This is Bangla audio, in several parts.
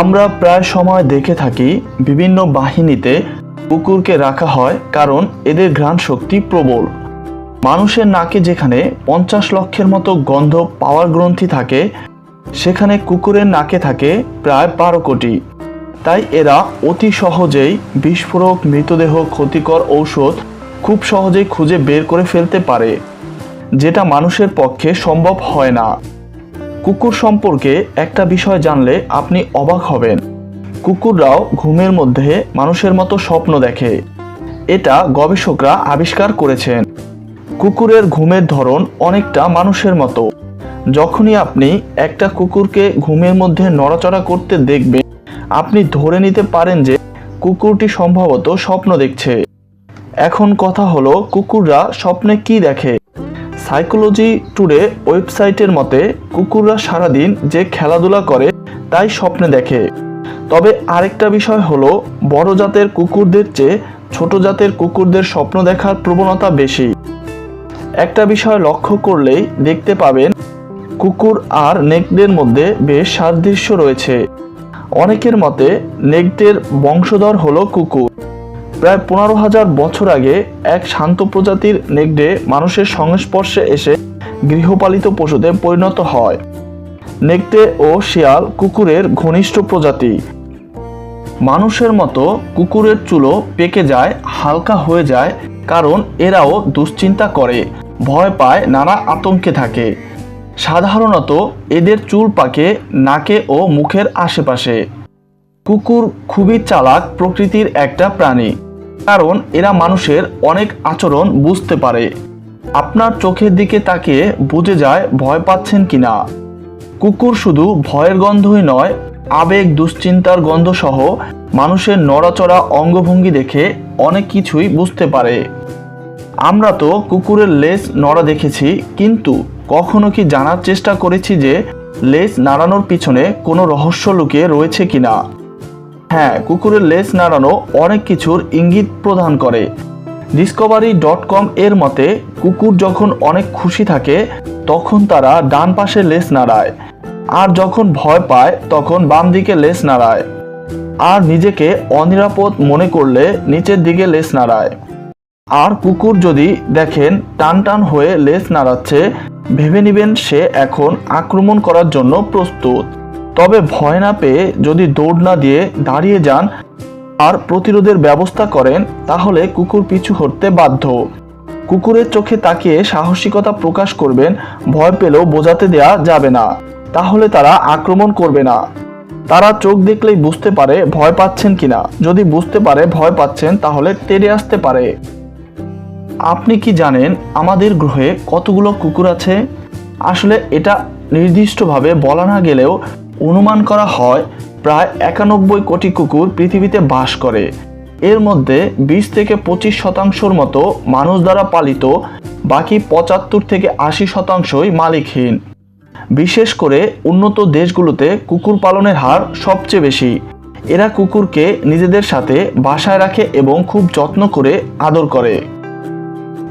আমরা প্রায় সময় দেখে থাকি বিভিন্ন বাহিনীতে কুকুরকে রাখা হয় কারণ এদের ঘ্রাণ শক্তি প্রবল। মানুষের নাকে যেখানে পঞ্চাশ লক্ষের মতো গন্ধ পাওয়ার গ্রন্থি থাকে, সেখানে কুকুরের নাকে থাকে প্রায় বারো কোটি। তাই এরা অতি সহজেই বিস্ফোরক, মৃতদেহ, ক্ষতিকর ঔষধ খুব সহজেই খুঁজে বের করে ফেলতে পারে, যেটা মানুষের পক্ষে সম্ভব হয় না। কুকুর সম্পর্কে একটা বিষয় জানলে আপনি অবাক হবেন। কুকুররাও ঘুমের মধ্যে মানুষের মতো স্বপ্ন দেখে। এটা গবেষকরা আবিষ্কার করেছেন। কুকুরের ঘুমের ধরন অনেকটা মানুষের মতো। যখনই আপনি একটা কুকুরকে ঘুমের মধ্যে নড়াচড়া করতে দেখবেন, আপনি ধরে নিতে পারেন যে কুকুরটি সম্ভবত স্বপ্ন দেখছে। এখন কথা হলো, কুকুররা স্বপ্নে কি দেখে? সাইকোলজি টুডে ওয়েবসাইটের মতে কুকুররা সারাদিন যে খেলাধুলা করে তাই স্বপ্নে দেখে। তবে আরেকটা বিষয় হলো, বড় জাতের কুকুরদের চেয়ে ছোট জাতের কুকুরদের স্বপ্ন দেখার প্রবণতা বেশি। একটা বিষয় লক্ষ্য করলেই দেখতে পাবেন, কুকুর আর নেকড়ের মধ্যে বেশ সাদৃশ্য রয়েছে। অনেকের মতে নেকড়ের বংশধর হলো কুকুর। প্রায় পনেরো হাজার বছর আগে এক শান্ত প্রজাতির নেকড়ে মানুষের সংস্পর্শে এসে গৃহপালিত পশুতে পরিণত হয়। নেকড়ে ও শিয়াল কুকুরের ঘনিষ্ঠ প্রজাতি। মানুষের মতো কুকুরের চুলো পেকে যায়, হালকা হয়ে যায়, কারণ এরাও দুশ্চিন্তা করে, ভয় পায়, নানা আতঙ্কে থাকে। সাধারণত এদের চুল পাকে নাকে ও মুখের আশেপাশে। কুকুর খুবই চালাক প্রকৃতির একটা প্রাণী। কারণ এরা মানুষের অনেক আচরণ বুঝতে পারে। আপনার চোখের দিকে তাকিয়ে বুঝে যায় ভয় পাচ্ছেন কিনা। কুকুর শুধু ভয়ের গন্ধই নয়, আবেগ, দুশ্চিন্তার গন্ধ সহ মানুষের নড়াচড়া অঙ্গভঙ্গি দেখে অনেক কিছুই বুঝতে পারে। আমরা তো কুকুরের লেজ নড়া দেখেছি, কিন্তু কখনো কি জানার চেষ্টা করেছি যে লেজ নাড়ানোর পিছনে কোনো রহস্য লুকিয়ে রয়েছে কিনা? হ্যাঁ কুকুরের লেজ নাড়ানো অনেক কিছুর ইঙ্গিত প্রদান করে। ডিসকভারি ডট কম এর মতে, কুকুর যখন অনেক খুশি থাকে, তখন তারা ডান পাশে লেজ নাড়ায়। আর যখন ভয় পায়, তখন বাম দিকে লেজ নাড়ায়। আর নিজেকে অনিরাপদ মনে করলে নিচের দিকে লেজ নাড়ায়। আর কুকুর যদি দেখেন টান টান হয়ে লেজ নাড়াচ্ছে, ভেবে নেবেন সে এখন আক্রমণ করার জন্য প্রস্তুত। তবে ভয় না পেয়ে যদি দৌড় না দিয়ে দাঁড়িয়ে যান আর প্রতিরোধের ব্যবস্থা করেন, তাহলে কুকুর পিছু হটতে বাধ্য। কুকুরের চোখে তাকিয়ে সাহসিকতা প্রকাশ করবেন, ভয় পেলেও বোঝাতে দেয়া যাবে না। তাহলে তারা আক্রমণ করবে না। তারা চোখ দেখলেই বুঝতে পারে ভয় পাচ্ছেন কিনা। যদি বুঝতে পারে ভয় পাচ্ছেন, তাহলে তেড়ে আসতে পারে। আপনি কি জানেন আমাদের গ্রহে কতগুলো কুকুর আছে? আসলে এটা নির্দিষ্টভাবে বলা না গেলেও অনুমান করা হয় প্রায় একানব্বই কোটি কুকুর পৃথিবীতে বাস করে। এর মধ্যে বিশ থেকে পঁচিশ শতাংশর মতো মানুষ দ্বারা পালিত, বাকি পঁচাত্তর থেকে আশি শতাংশই মালিকহীন। বিশেষ করে উন্নত দেশগুলোতে কুকুর পালনের হার সবচেয়ে বেশি। এরা কুকুরকে নিজেদের সাথে বাসায় রাখে এবং খুব যত্ন করে আদর করে।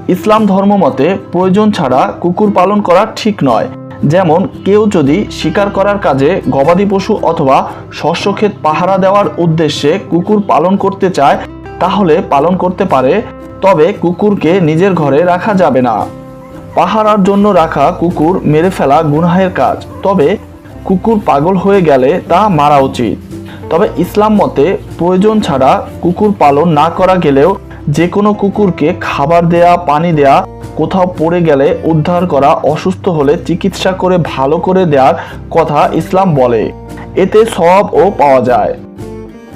ইসলাম ধর্ম মতে প্রয়োজন ছাড়া কুকুর পালন করা ঠিক নয়। যেমন কেউ যদি শিকার করার কাজে গবাদি পশু অথবা শস্যক্ষেত পাহারা দেওয়ার উদ্দেশ্যে কুকুর পালন করতে চায়, তাহলে পালন করতে পারে, তবে কুকুরকে নিজের ঘরে রাখা যাবে না। পাহারার জন্য রাখা কুকুর মেরে ফেলা গুনাহের কাজ, তবে কুকুর পাগল হয়ে গেলে তা মারা উচিত। তবে ইসলাম মতে প্রয়োজন ছাড়া কুকুর পালন না করা গেলেও যে কোনো কুকুরকে খাবার দেয়া, পানি দেয়া, কোথাও পড়ে গেলে উদ্ধার করা, অসুস্থ হলে চিকিৎসা করে ভালো করে দেওয়ার কথা ইসলাম বলে। এতে সওয়াবও পাওয়া যায়।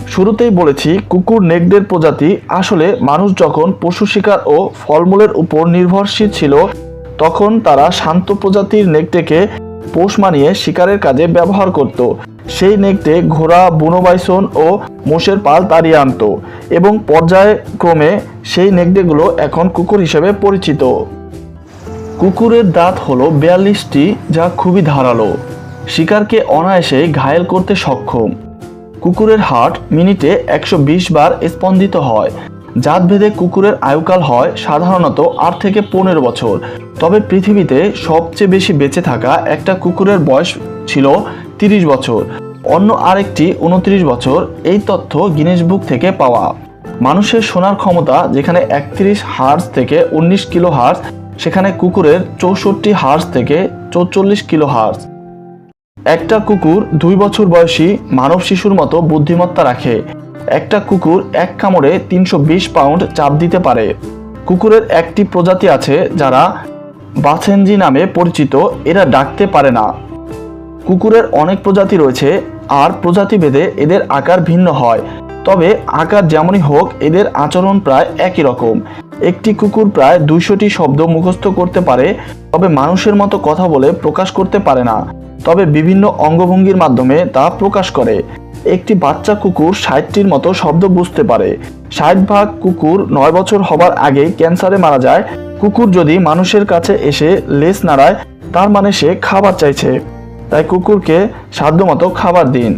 শুরুতেই বলেছি, কুকুর নেকড়ের প্রজাতি আসলে মানুষ যখন পশু শিকার ও ফলমূলের উপর নির্ভরশীল ছিল, তখন তারা শান্ত প্রজাতির নেকড়েকে পোষ মানিয়ে শিকারের কাজে ব্যবহার করত। সেই নেকড়ে ঘোড়া, বুনো বাইসন ও মোষের পাল তাড়িয়ে আনতো এবং পর্যায়ক্রমে সেই নেকড়েগুলো এখন কুকুর হিসেবে পরিচিত। কুকুরের দাঁত হলো বিয়াল্লিশটি, যা খুবই ধারালো। শিকারকে অনায়াসে ঘায়েল করতে সক্ষম। কুকুরের হার্ট মিনিটে একশো বিশ বার স্পন্দিত হয়। জাতভেদে কুকুরের আয়ুকাল হয় সাধারণত আট থেকে পনেরো বছর। তবে পৃথিবীতে সবচেয়ে বেশি বেঁচে থাকা একটা কুকুরের বয়স ছিল তিরিশ বছর। অন্য আরেকটি উনত্রিশ বছর, এই তথ্য গিনেস বুক থেকে পাওয়া। মানুষের শোনার ক্ষমতা যেখানে একত্রিশ হার্স থেকে উনিশ কিলো হার্স সেখানে কুকুরের চৌষট্টি হার্স থেকে চৌচল্লিশ কিলো হার্স একটা কুকুর দুই বছর বয়সী মানব শিশুর মতো বুদ্ধিমত্তা রাখে। একটা কুকুর এক কামড়ে তিনশো বিশ পাউন্ড চাপ দিতে পারে। কুকুরের একটি প্রজাতি আছে যারা বাছেনজি নামে পরিচিত, এরা ডাকতে পারে না। কুকুরের অনেক প্রজাতি রয়েছে, আর প্রজাতিভেদে এদের আকার ভিন্ন হয়। তবে আকার যেমনই হোক, এদের আচরণ প্রায় একই রকম। একটি কুকুর প্রায় দুইশোটি শব্দ মুখস্থ করতে পারে, তবে মানুষের মতো কথা বলে প্রকাশ করতে পারে না। তবে বিভিন্ন অঙ্গভঙ্গির মাধ্যমে তা প্রকাশ করে। একটি বাচ্চা কুকুর ষাটটির মতো শব্দ বুঝতে পারে। ষাট ভাগ কুকুর নয় বছর হবার আগে ক্যান্সারে মারা যায়। কুকুর যদি মানুষের কাছে এসে লেজ নাড়ায়, তার মানে সে খাবার চাইছে। তাই কুকুরকে সাধ্যমতো খাবার দিন।